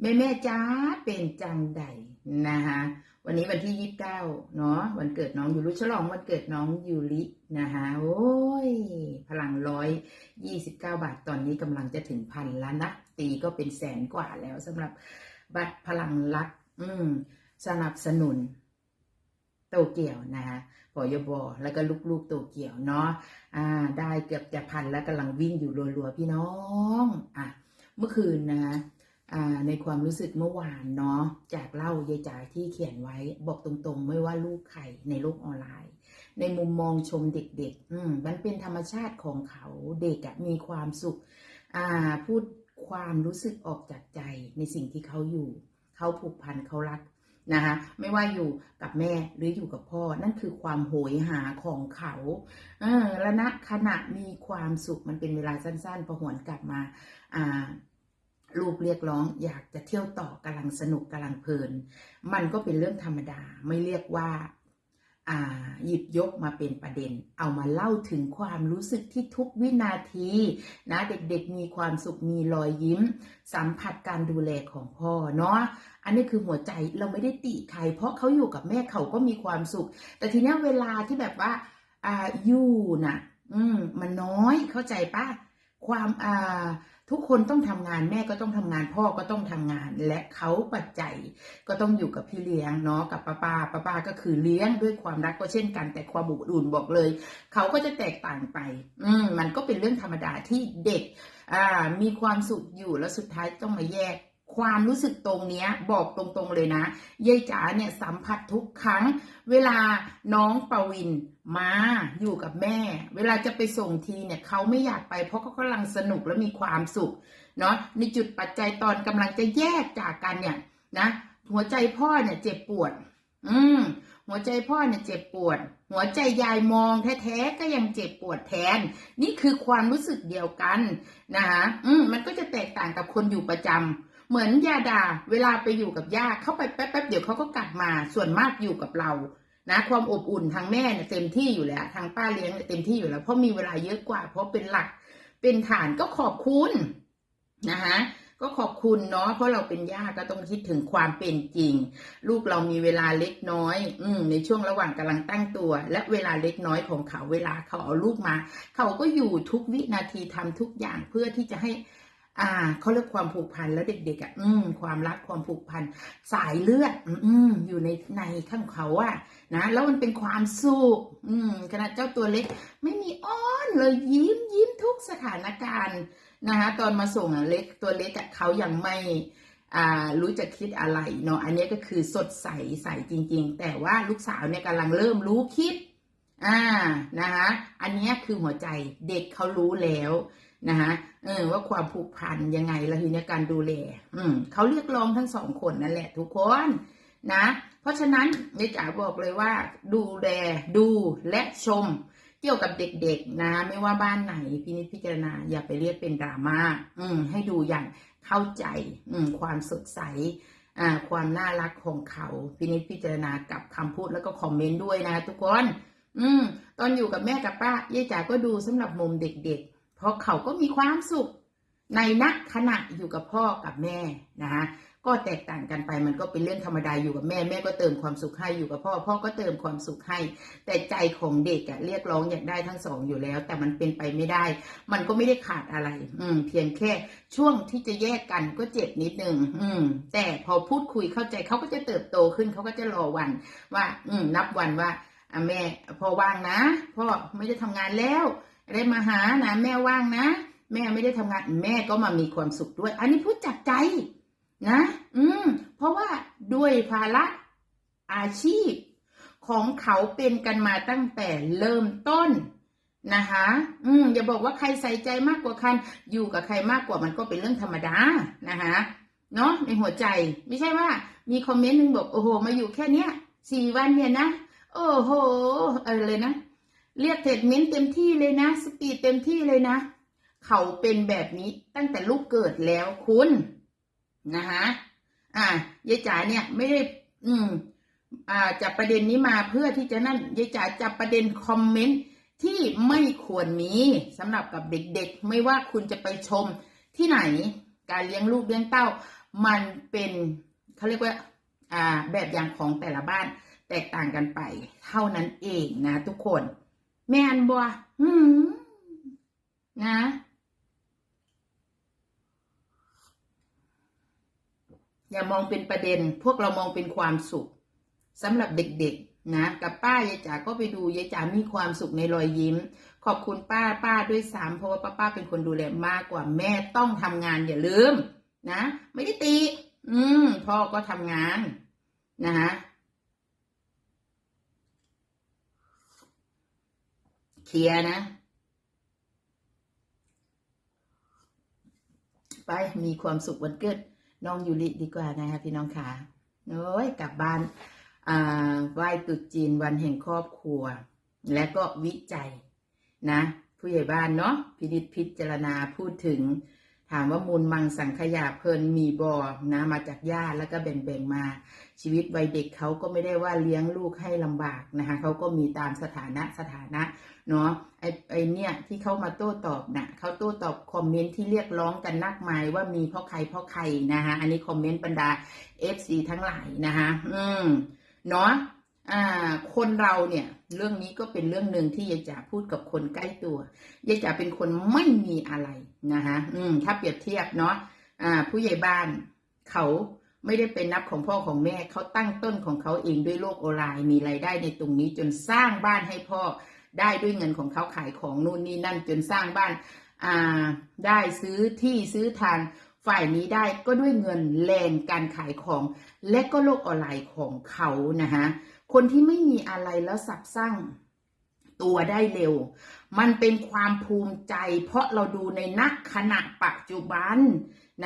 แม่แม่จ้าเป็นจังใดนะคะวันนี้วันที่ยี่สิบเก้าเนาะวันเกิดน้องยูริฉลองวันเกิดน้องยูรินะคะโอ้ย พลังร้อยยี่สิบเก้าบาทตอนนี้กำลังจะถึงพันแล้วนะตีก็เป็นแสนกว่าแล้วสำหรับบัตรพลังรัก อืมสนับสนุน โตเกียวนะคะปอยบอแล้วก็ลูกๆโตเกียวเนาะอ่า ได้เกือบจะพันแล้วกำลังวิ่งอยู่รัวๆพี่น้อง อะ เมื่อคืนนะอ่า ในความรู้สึกเมื่อวานเนาะจากเล่ายายจ๋าที่เขียนไว้ บอกตรงๆ ไม่ว่าลูกใครในโลกออนไลน์ ในมุมมองชมเด็กๆอืมมันเป็นธรรมชาติของเขาเด็กอะมีความสุข อ่าพูดความรู้สึกออกจากใจในสิ่งที่เขาอยู่ เขาผูกพันเขารักนะคะไม่ว่าอยู่กับแม่หรืออยู่กับพ่อ นั่นคือความโหยหาของเขาเออและณขณะมีความสุขมันเป็นเวลาสั้นๆพอหวนกลับมาอ่า ลูกเรียกร้องอยากจะเที่ยวต่อกำลังสนุกกำลังเพลิน มันก็เป็นเรื่องธรรมดาไม่เรียกว่าอ่าหยิบยกมาเป็นประเด็น เอามาเล่าถึงความรู้สึกที่ทุกวินาทีนะเด็กๆมีความสุขมีรอยยิ้ม สัมผัสการดูแลของพ่อเนาะอันนี้คือหัวใจเราไม่ได้ติใคร เพราะเขาอยู่กับแม่เขาก็มีความสุข แต่ทีนี้เวลาที่แบบว่าอ่าอยู่น่ะ อืมมันน้อยเข้าใจปะความอ่า ทุกคนต้องทำงานแม่ก็ต้องทำงานพ่อก็ต้องทำงาน และเขาปัจจัยก็ต้องอยู่กับพี่เลี้ยงเนาะกับป้าป้าป้าป้าก็คือเลี้ยงด้วยความรักก็เช่นกัน แต่ความอบอุ่นบอกเลย เขาก็จะแตกต่างไป อืมมันก็เป็นเรื่องธรรมดาที่เด็ก อ่า มีความสุขอยู่แล้วสุดท้ายต้องมาแยก ความรู้สึกตรงเนี้ยบอกตรงๆเลยนะยายจ๋าเนี่ยสัมผัสทุกครั้ง เวลาน้องปวินมาอยู่กับแม่ เวลาจะไปส่งทีเนี่ยเขาไม่อยากไปเพราะเขากำลังสนุกและมีความสุขเนาะในจุดปัจจัยตอนกำลังจะแยกจากกันเนี่ยนะ หัวใจพ่อเนี่ยเจ็บปวด อืมหัวใจพ่อเนี่ยเจ็บปวด หัวใจยายมองแท้ๆก็ยังเจ็บปวดแทน นี่คือความรู้สึกเดียวกันนะคะอืมมันก็จะแตกต่างกับคนอยู่ประจำ เหมือนยาดาเวลาไปอยู่กับย่าเข้าไปแป๊บๆเดี๋ยวเขาก็กลับมาส่วนมากอยู่กับเรานะความอบอุ่นทางแม่เนี่ยเต็มที่อยู่แล้วทางป้าเลี้ยงเนี่ยเต็มที่อยู่แล้วเพราะมีเวลาเยอะกว่า เพราะเป็นหลักเป็นฐานก็ขอบคุณนะคะก็ขอบคุณเนาะเพราะเราเป็นญาติก็ต้องคิดถึงความเป็นจริง ลูกเรามีเวลาเล็กน้อย อืในช่วงระหว่างกำลังตั้งตัว และเวลาเล็กน้อยของเขาเวลาเขาเอาลูกมา เขาก็อยู่ทุกวินาทีทำทุกอย่างเพื่อที่จะให้ อ่าเขาเรียกความผูกพันแล้วเด็กๆอะอืมความรักความผูกพันสายเลือดอืมอยู่ในในข้างเขาอะนะแล้วมันเป็นความสุขอืมขนาดเจ้าตัวเล็ก ไม่มีอ้อนเลยยิ้มยิ้มทุกสถานการณ์นะคะตอนมาส่งเล็กตัวเล็กอะเขายังไม่อ่ารู้จะคิดอะไรเนาะอันนี้ก็คือสดใสใสจริง ๆ แต่ว่าลูกสาวเนี่ยกำลังเริ่มรู้คิดอ่านะคะอันนี้คือหัวใจเด็กเขารู้แล้ว นะคะเออว่าความผูกพันยังไงล้วทีนี้การดูแลอืมเขาเรียกร้องทั้งสองคนนั่นแหละทุกคนนะ เพราะฉะนั้นยายจ๋าบอกเลยว่า ดูแลดูและชม เกี่ยวกับเด็กๆนะ ไม่ว่าบ้านไหนพินิจพิจารณาอย่าไปเรียกเป็นดราม่าอืม ให้ดูอย่างเข้าใจ อืม ความสดใสอ่า ความน่ารักของเขาพินิจพิจารณากับคำพูดแล้วก็คอมเมนต์ด้วยนะ ทุกคน อืม ตอนอยู่กับแม่กับป้ายายจ๋าก็ดูสำหรับมุมเด็ก ๆ เพราะเขาก็มีความสุขในนักขณะอยู่กับพ่อกับแม่นะคะก็แตกต่างกันไปมันก็เป็นเรื่องธรรมดาอยู่กับแม่แม่ก็เติมความสุขให้อยู่กับพ่อ พ่อก็เติมความสุขให้ แต่ใจของเด็กอะเรียกร้องอยากได้ทั้งสองอยู่แล้ว แต่มันเป็นไปไม่ได้ มันก็ไม่ได้ขาดอะไร อืม เพียงแค่ช่วงที่จะแยกกันก็เจ็บนิดนึงอืม แต่พอพูดคุยเข้าใจเขาก็จะเติบโตขึ้นเขาก็จะรอวัน ว่า อืม นับวันว่าอะแม่พ่อว่างนะพ่อไม่ได้ทำงานแล้ว ได้มาหานะแม่ว่างนะ แม่ไม่ได้ทำงาน แม่ก็มามีความสุขด้วย อันนี้พูดจากใจนะ อืม เพราะว่าด้วยภาระอาชีพ ของเขาเป็นกันมาตั้งแต่เริ่มต้นนะคะ อืม อย่าบอกว่าใครใส่ใจมากกว่าคันอยู่กับใครมากกว่ามันก็เป็นเรื่องธรรมดานะคะเนาะในหัวใจไม่ใช่ว่า มีคอมเมนต์หนึ่งบอกโอ้โห มาอยู่แค่เนี้ยสี่วันเนี่ยนะ โอ้โหเออเลยนะ เรียกเทรดเมนต์เต็มที่เลยนะ สปีดเต็มที่เลยนะ เขาเป็นแบบนี้ตั้งแต่ลูกเกิดแล้วคุณนะคะอ่ายายจ๋าเนี่ยไม่ได้ อืม อ่าจับประเด็นนี้มาเพื่อที่จะนั่นยายจ๋าจับประเด็นคอมเมนต์ที่ไม่ควรมีสำหรับกับเด็กๆ ไม่ว่าคุณจะไปชมที่ไหน การเลี้ยงลูกเลี้ยงเต้า มันเป็นเขาเรียกว่า อ่า แบบอย่างของแต่ละบ้านแตกต่างกันไป เท่านั้นเองนะทุกคน แม่นบัวอืมนะอย่ามองเป็นประเด็น พวกเรามองเป็นความสุขสำหรับเด็กๆ นะ กับป้ายายจ๋าก็ไปดูยายจ๋ามีความสุขในรอยยิ้ม ขอบคุณป้าป้าด้วยซ้ำเพราะว่าป้าป้าเป็นคนดูแลมากกว่าแม่ต้องทำงานอย่าลืม นะ ไม่ได้ตี อืมพ่อก็ทำงาน นะฮะ เคลียนะ ไปมีความสุขวันเกิดน้องยูริดีกว่านะคะพี่น้องค่ะโอ้ยกลับบ้านอ่าไหว้ตรุษจีนวันแห่งครอบครัว และก็วิจัยนะ ผู้ใหญ่บ้านเนาะพินิจพิจารณาพูดถึง ถามว่ามูลมังสังขยาเพลินมีบอนะมาจากญาติแล้วก็แบ่งๆมา ชีวิตวัยเด็กเขาก็ไม่ได้ว่าเลี้ยงลูกให้ลำบากนะคะเขาก็มีตามสถานะสถานะเนาะไอไอเนี่ยที่เขามาโต้ตอบนะ่ะเขาโต้ตอบคอมเมนต์ที่เรียกร้องกันนักมายว่ามีเพราะใครเพราะใครนะคะอันนี้คอมเมนต์บรรดา FC ทั้งหลายนะคะอืมเนาะ อ่า คนเราเนี่ย เรื่องนี้ก็เป็นเรื่องหนึ่งที่ยายจ๋าพูดกับคนใกล้ตัวยายจ๋าเป็นคนไม่มีอะไรนะคะอืม ถ้าเปรียบเทียบเนาะอ่า ผู้ใหญ่บ้านเขาไม่ได้เป็นนับของพ่อของแม่เขาตั้งต้นของเขาเองด้วยโลกออนไลน์มีรายได้ในตรงนี้จนสร้างบ้านให้พ่อได้ด้วยเงินของเขาขายของนู่นนี่นั่นจนสร้างบ้าน อ่า ได้ซื้อที่ซื้อทางฝ่ายนี้ได้ก็ด้วยเงินแรงการขายของ และก็โลกออนไลน์ของเขานะคะ คนที่ไม่มีอะไรแล้วสับสร้างตัวได้เร็ว มันเป็นความภูมิใจ เพราะเราดูในนักขณะปัจจุบัน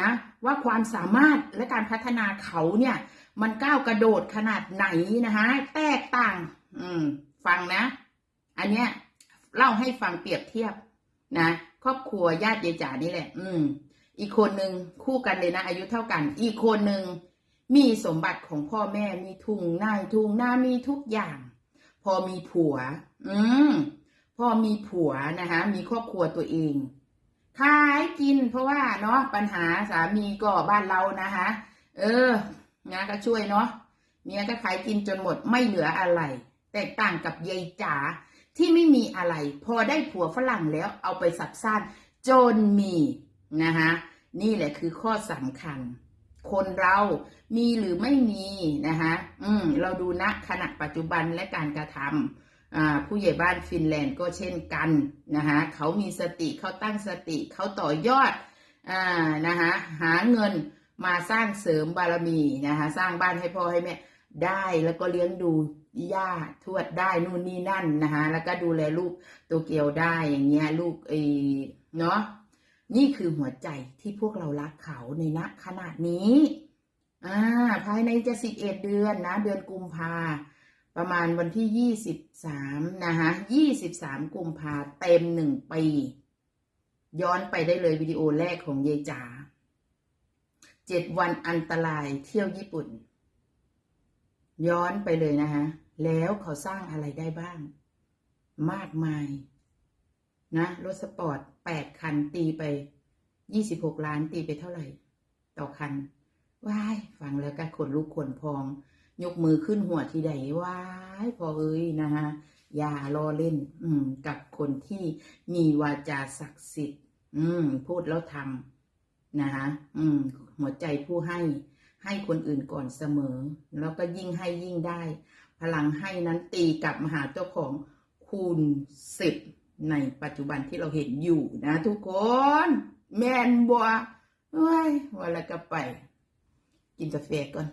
นะว่าความสามารถและการพัฒนาเขาเนี่ย มันก้าวกระโดดขนาดไหนนะคะแตกต่าง อืม ฟังนะ อันเนี้ยเล่าให้ฟังเปรียบเทียบนะครอบครัวญาติยายจ๋านี่แหละ อืม อีกคนหนึ่งคู่กันเลยนะ อายุเท่ากัน อีกคนหนึ่ง มีสมบัติของพ่อแม่มีทุงนายทุงหน้ามีทุกอย่าง พอมีผัว อืมพอมีผัวนะคะมีครอบครัวตัวเองขายกิน เพราะว่าเนาะปัญหาสามีก็บ้านเรานะคะเอองานก็ช่วยเนาะเมียก็ขายกินจนหมดไม่เหลืออะไร แตกต่างกับยายจ๋าที่ไม่มีอะไร พอได้ผัวฝรั่งแล้วเอาไปสับซ่านจนมีนะคะนี่แหละคือข้อสำคัญ คนเรามีหรือไม่มีนะคะอืมเราดูณขณะปัจจุบันและการกระทำผู้ใหญ่บ้านฟินแลนด์ก็เช่นกันนะคะเขามีสติเขาตั้งสติเขาต่อยอดอ่านะคะหาเงินมาสร้างเสริมบารมีนะคะสร้างบ้านให้พ่อให้แม่ได้แล้วก็เลี้ยงดูย่าทวดได้นู่นนี่นั่นนะคะแล้วก็ดูแลลูกตัวเกียวได้อย่างเงี้ยลูกเอเนาะ นี่คือหัวใจที่พวกเรารักเขาในณขนาดนี้ อ่า ภายในจะสิบเอ็ดเดือนนะ เดือนกุมภาประมาณวันที่ยี่สิบสามนะคะยี่สิบสามกุมภาเต็มหนึ่งปี ย้อนไปได้เลยวิดีโอแรกของเยายจ๋าเจ็ดวันอันตรายเที่ยวญี่ปุ่น ย้อนไปเลยนะคะแล้วเขาสร้างอะไรได้บ้าง มากมาย นะรถสปอร์ตแปดคันตีไปยี่สิบหกล้านตีไปเท่าไหร่ ต่อคันว้ายฟังแล้วก็ขนลุกขนพอง ยกมือขึ้นหัวทีใดว้ายพอเอ้ยนะคะอย่ารอเล่น อืม กับคนที่มีวาจาศักดิ์สิทธิ์ อืม พูดแล้วทำนะคะอืม หัวใจผู้ให้ ให้คนอื่นก่อนเสมอ แล้วก็ยิ่งให้ยิ่งได้ พลังให้นั้นตีกลับมาหาเจ้าของคูณสิบ ในปัจจุบันที่เราเห็นอยู่นะทุกคน แมนบัวเฮ้ยวันละก็ไป กินกาแฟก่อน